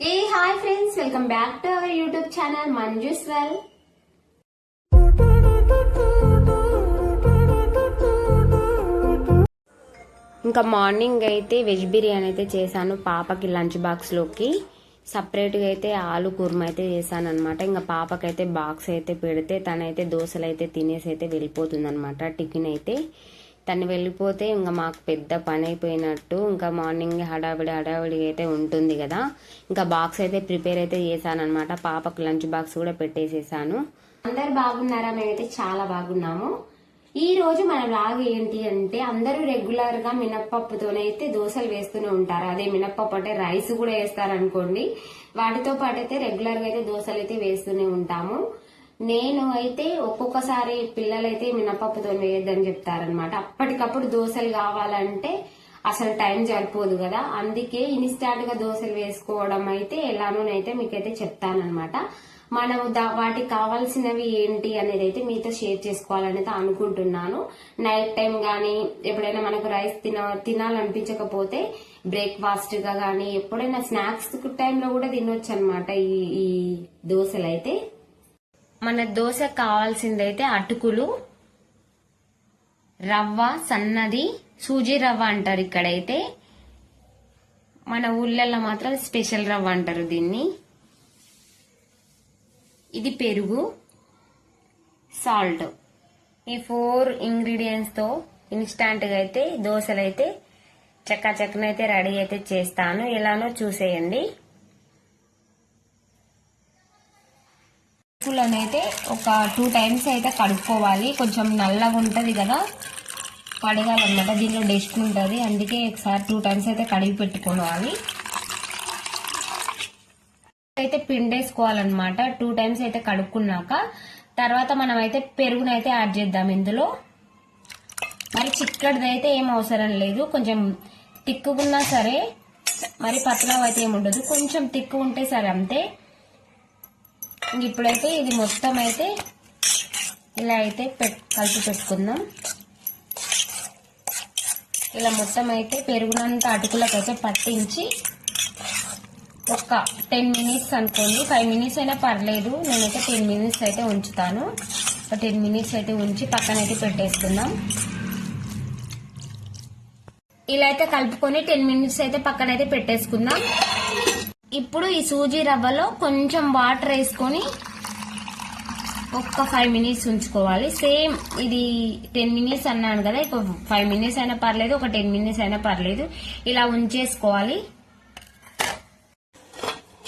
Hey hi friends welcome back to our YouTube channel Manju's well ఇంకా morning అయితే veg biryani అయితే చేశాను పాపకి లంచ్ బాక్స్లోకి సపరేట్గా అయితే ఆలు కుర్మ అయితే చేశాను అనమాట ఇంకా పాపకైతే బాక్స్ అయితే పెడితే తనైతే దోశలు అయితే తినేసి అయితే వెళ్ళిపోతుంది అనమాట టిఫిన్ అయితే. తను వెళ్ళిపోతే ఇంకా మాకు పెద్ద పని అయిపోయినట్టు ఇంకా మార్నింగ్ హడావిడి హడావిడి అయితే ఉంటుంది కదా. ఇంకా బాక్స్ అయితే ప్రిపేర్ అయితే చేశానమాట పాపకు లంచ్ బాక్స్ కూడా పెట్టేసేసాను. అందరు బాగున్నారా? మేమైతే చాలా బాగున్నాము. ఈ రోజు మన లాగ్ ఏంటి అంటే అందరూ రెగ్యులర్గా మినప్పప్పుతోనైతే దోశలు వేస్తూనే ఉంటారు. అదే మినప్పప్పు అంటే రైస్ కూడా వేస్తారనుకోండి. వాటితో పాటు అయితే రెగ్యులర్గా అయితే దోశలు అయితే వేస్తూనే ఉంటాము. నేను అయితే ఒక్కొక్కసారి పిల్లలైతే మినపప్పుతో వేయద్దని చెప్తారనమాట అప్పటికప్పుడు దోశలు కావాలంటే అసలు టైం సరిపోదు కదా. అందుకే ఇన్స్టాంట్గా దోశలు వేసుకోవడం అయితే ఎలానోనైతే మీకైతే చెప్తానమాట మనం దా- వాటికి కావాల్సినవి ఏంటి అనేది అయితే మీతో షేర్ చేసుకోవాలనేది అనుకుంటున్నాను. నైట్ టైం గానీ ఎప్పుడైనా మనకు రైస్ తిన తినాలనిపించకపోతే బ్రేక్ఫాస్ట్గా కానీ ఎప్పుడైనా స్నాక్స్ టైంలో కూడా తినొచ్చు అనమాట ఈ ఈ దోశలు అయితే మన దోశ కావాల్సిందైతే అటుకులు రవ్వ సన్నది సూజీ రవ్వ అంటారు ఇక్కడైతే. మన ఊళ్ళల్లో మాత్రం స్పెషల్ రవ్వ అంటారు దీన్ని. ఇది పెరుగు సాల్ట్. ఈ ఫోర్ ఇంగ్రీడియంట్స్తో ఇన్స్టాంట్గా అయితే దోశలు అయితే చక్కా చక్కనైతే రెడీ అయితే చేస్తాను. ఎలానో చూసేయండి. అయితే ఒక టూ టైమ్స్ అయితే కడుక్కోవాలి. కొంచెం నల్లగా ఉంటుంది కదా. కడగాలన్నమాట. దీనిలో డస్ట్ ఉంటుంది. అందుకే ఒకసారి టూ టైమ్స్ అయితే కడిగి పెట్టుకోవాలి. అయితే పిండేసుకోవాలన్నమాట. టూ టైమ్స్ అయితే కడుక్కున్నాక తర్వాత మనం అయితే పెరుగునైతే యాడ్ చేద్దాం ఇందులో. మరి చిక్కడిదైతే ఏం అవసరం లేదు. కొంచెం తిక్కుకున్నా సరే మరి పతలావు అయితే ఏమి ఉండదు. కొంచెం తిక్కు ఉంటే సరే అంతే. ఇప్పుడైతే ఇది మొత్తం అయితే ఇలా అయితే పెట్ కలిపి పెట్టుకుందాం. ఇలా మొత్తం అయితే పెరుగునంత అటుకులకైతే పట్టించి ఒక టెన్ మినిట్స్ అనుకోండి. ఫైవ్ మినిట్స్ అయినా పర్లేదు. నేనైతే టెన్ మినిట్స్ అయితే ఉంచుతాను. ఒక టెన్ మినిట్స్ అయితే ఉంచి పక్కన అయితే పెట్టేసుకుందాం. ఇలా అయితే కలుపుకొని టెన్ మినిట్స్ అయితే పక్కన అయితే పెట్టేసుకుందాం. ఇప్పుడు ఈ సూజీ రవ్వలో కొంచెం వాటర్ వేసుకొని ఒక్క ఫైవ్ మినిట్స్ ఉంచుకోవాలి. సేమ్ ఇది టెన్ మినిట్స్ అన్నాను కదా ఇక ఫైవ్ మినిట్స్ అయినా పర్లేదు ఒక టెన్ మినిట్స్ అయినా పర్లేదు. ఇలా ఉంచేసుకోవాలి.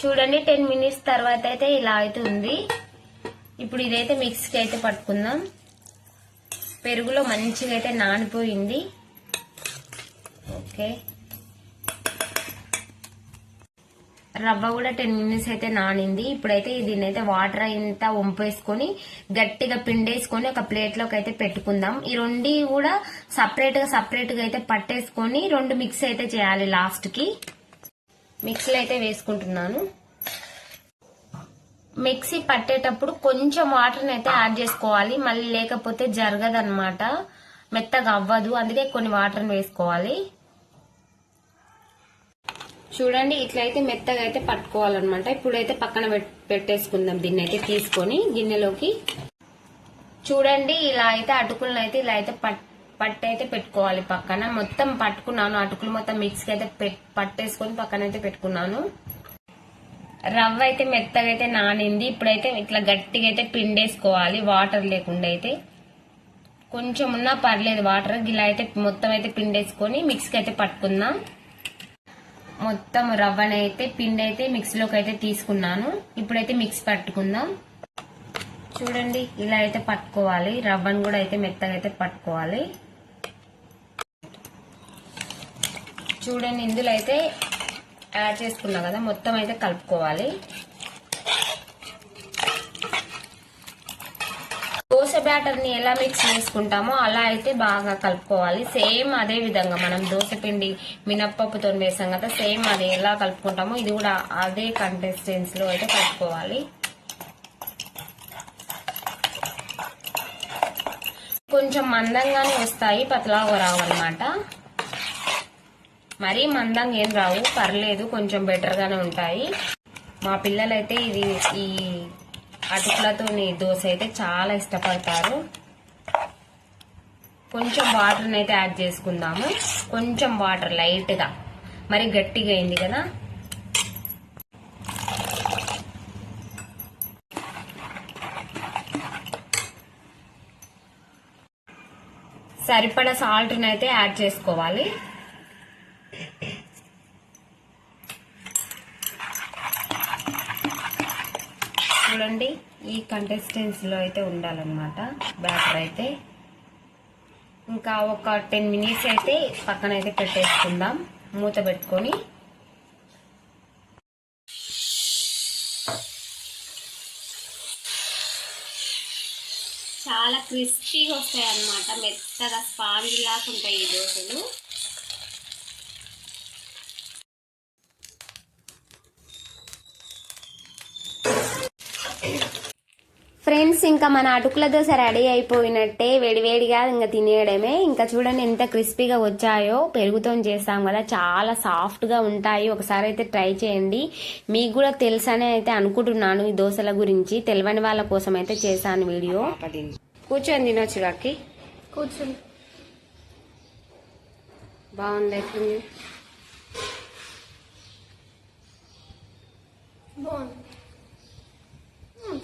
చూడండి టెన్ మినిట్స్ తర్వాత అయితే ఇలా అయితే ఉంది. ఇప్పుడు ఇదైతే మిక్సీకి అయితే పట్టుకుందాం. పెరుగులో మంచిగా అయితే నానిపోయింది. ఓకే. రవ్వ కూడా టెన్ మినిట్స్ అయితే నానింది. ఇప్పుడైతే దీన్ని అయితే వాటర్ అంతా వంపేసుకొని గట్టిగా పిండేసుకొని ఒక ప్లేట్లోకి అయితే పెట్టుకుందాం. ఈ రెండు కూడా సపరేట్గా సపరేట్గా అయితే పట్టేసుకొని రెండు మిక్స్ అయితే చేయాలి లాస్ట్కి. మిక్సీలో అయితే వేసుకుంటున్నాను. మిక్సీ పట్టేటప్పుడు కొంచెం వాటర్ అయితే యాడ్ చేసుకోవాలి. మళ్ళీ లేకపోతే జరగదన్నమాట. మెత్తగా అవ్వదు. అందుకే కొన్ని వాటర్ వేసుకోవాలి. చూడండి ఇట్లయితే మెత్తగా అయితే పట్టుకోవాలన్నమాట. ఇప్పుడైతే పక్కన పెట్టేసుకుందాం దీన్ని అయితే తీసుకొని గిన్నెలోకి. చూడండి ఇలా అయితే అటుకులను అయితే ఇలా అయితే పట్ పట్టు అయితే పెట్టుకోవాలి పక్కన. మొత్తం పట్టుకున్నాను. అటుకులు మొత్తం మిక్స్కి అయితే పెట్- పట్టేసుకొని పక్కన అయితే పెట్టుకున్నాను. రవ్వ అయితే మెత్తగా అయితే నానింది. ఇప్పుడైతే ఇట్లా గట్టిగా అయితే పిండేసుకోవాలి. వాటర్ లేకుండా అయితే. కొంచెం ఉన్నా పర్లేదు వాటర్ ఇలా అయితే మొత్తం అయితే పిండేసుకొని మిక్స్కి అయితే పట్టుకుందాం. మొత్తం రవ్వనైతే పిండి అయితే మిక్సీలోకి అయితే తీసుకున్నాను. ఇప్పుడైతే మిక్స్ పట్టుకుందాం. చూడండి ఇలా అయితే పట్టుకోవాలి. రవ్వను కూడా అయితే మెత్తగా అయితే పట్టుకోవాలి. చూడండి ఇందులో అయితే యాడ్ చేసుకున్నా కదా మొత్తం అయితే కలుపుకోవాలి. బ్యాటర్ని ఎలా మిక్స్ చేసుకుంటామో అలా అయితే బాగా కలుపుకోవాలి. సేమ్ అదే విధంగా మనం దోశ పిండి మినప్పప్పుతో వేసాం కదా సేమ్ అది ఎలా కలుపుకుంటామో ఇది కూడా అదే కంటెస్టెన్స్లో అయితే కలుపుకోవాలి. కొంచెం మందంగానే వస్తాయి పతలాగా రావన్నమాట. మరీ మందంగా ఏం రావు పర్లేదు కొంచెం బెటర్గానే ఉంటాయి. మా పిల్లలైతే ఇది ఈ అటుకులతోని దోశ అయితే చాలా ఇష్టపడతారు. కొంచెం వాటర్ని అయితే యాడ్ చేసుకుందాము. కొంచెం వాటర్ లైట్గా. మరి గట్టిగా అయింది కదా? సరిపడ సాల్ట్ని అయితే యాడ్ చేసుకోవాలి. చూడండి ఈ కంటెస్టెన్సీలో అయితే ఉండాలన్నమాట. బ్యాటర్ అయితే. ఇంకా ఒక టెన్ మినిట్స్ అయితే పక్కన అయితే పెట్టేసుకుందాం. మూత పెట్టుకొని. చాలా క్రిస్పీగా వస్తాయి అన్నమాట మెత్తగా స్పాంజ్ లాగా ఉంటాయి ఈ దోశలు. ఫ్రెండ్స్ ఇంకా మన అటుకుల దోశ రెడీ అయిపోయినట్టే వేడివేడిగా ఇంకా తినేయడమే. ఇంకా చూడండి ఎంత క్రిస్పీగా వచ్చాయో. పెరుగుతో చేస్తాం కదా. చాలా సాఫ్ట్గా ఉంటాయి. ఒకసారి అయితే ట్రై చేయండి. మీకు కూడా తెలుసనే అయితే అనుకుంటున్నాను ఈ దోశల గురించి. తెలియని వాళ్ళ కోసం అయితే చేశాను వీడియో. కూర్చొని తినొచ్చు కాకి? కూర్చొని. బాగుంది ఎట్లుంది? బాగుంది.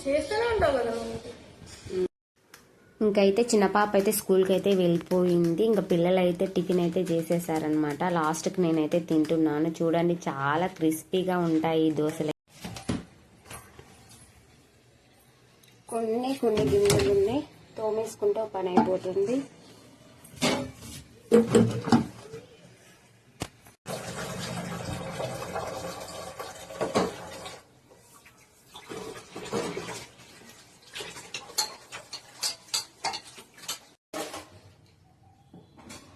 చేస్తూనే ఉంటావు కదా ఇంకైతే చిన్న పాప అయితే స్కూల్కి అయితే వెళ్ళిపోయింది. ఇంకా పిల్లలు అయితే టిఫిన్ అయితే చేసేసారనమాట లాస్ట్కి నేనైతే తింటున్నాను. చూడండి చాలా క్రిస్పీగా ఉంటాయి ఈ దోశలు. కొన్ని కొన్ని గింజలు ఉన్నాయి తోమేసుకుంటే పని అయిపోతుంది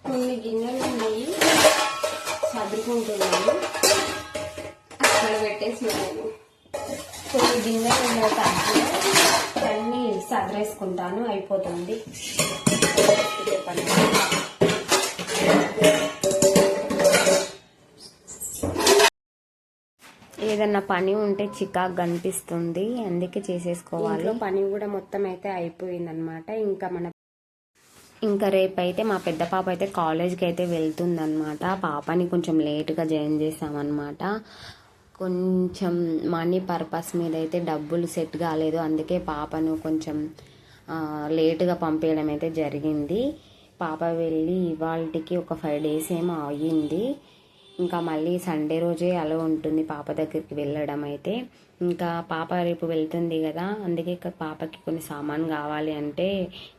కొన్ని గిన్నెలు ఉన్నాయి సర్దుకుంటున్నాను అక్కడ పెట్టేసినాను కొన్ని గిన్నెలు ఉన్నాయి సర్దులో అన్నీ సర్దేసుకుంటాను అయిపోతుంది. ఏదన్నా పని ఉంటే చికాకు కనిపిస్తుంది అందుకే చేసేసుకోవాలి. పని కూడా మొత్తం అయితే అయిపోయింది అనమాట ఇంకా మన ఇంకా రేపైతే మా పెద్ద పాప అయితే కాలేజ్కి అయితే వెళ్తుందన్నమాట. పాపని కొంచెం లేట్గా జాయిన్ చేసామన్నమాట కొంచెం మనీ పర్పస్ మీద అయితే డబ్బులు సెట్ కాలేదు. అందుకే పాపను కొంచెం లేటుగా పంపించడం అయితే జరిగింది. పాప వెళ్ళి ఇవాళకి ఒక ఫైవ్ డేస్ ఏమో అయ్యింది. ఇంకా మళ్ళీ సండే రోజే అలా ఉంటుంది పాప దగ్గరికి వెళ్ళడం అయితే. ఇంకా పాప రేపు వెళ్తుంది కదా అందుకే ఇక పాపకి కొన్ని సామాన్ కావాలి అంటే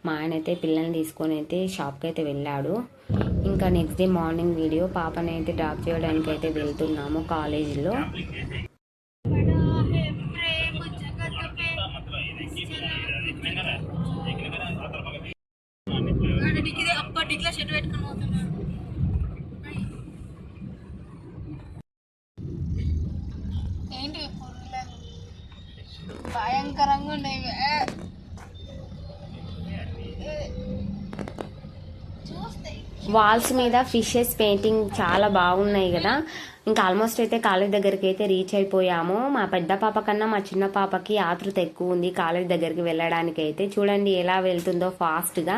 మా ఆయన అయితే పిల్లల్ని తీసుకొని అయితే షాప్కి అయితే వెళ్ళాడు. ఇంకా నెక్స్ట్ డే మార్నింగ్ వీడియో పాపని అయితే డ్రాప్ చేయడానికి అయితే వెళ్తున్నాము కాలేజీలో అప్పటికి షెట్ పెట్టుకుని పోతున్నాడు ఏంటి పురుగులు భయంకరంగా ఉండేవి వాల్స్ మీద ఫిషెస్ పెయింటింగ్ చాలా బాగున్నాయి కదా. ఇంకా ఆల్మోస్ట్ అయితే కాలేజ్ దగ్గరికి అయితే రీచ్ అయిపోయాము. మా పెద్ద పాప కన్నా మా చిన్న పాపకి ఆతృత ఎక్కువ ఉంది కాలేజ్ దగ్గరికి వెళ్ళడానికి అయితే చూడండి ఎలా వెళ్తుందో ఫాస్ట్గా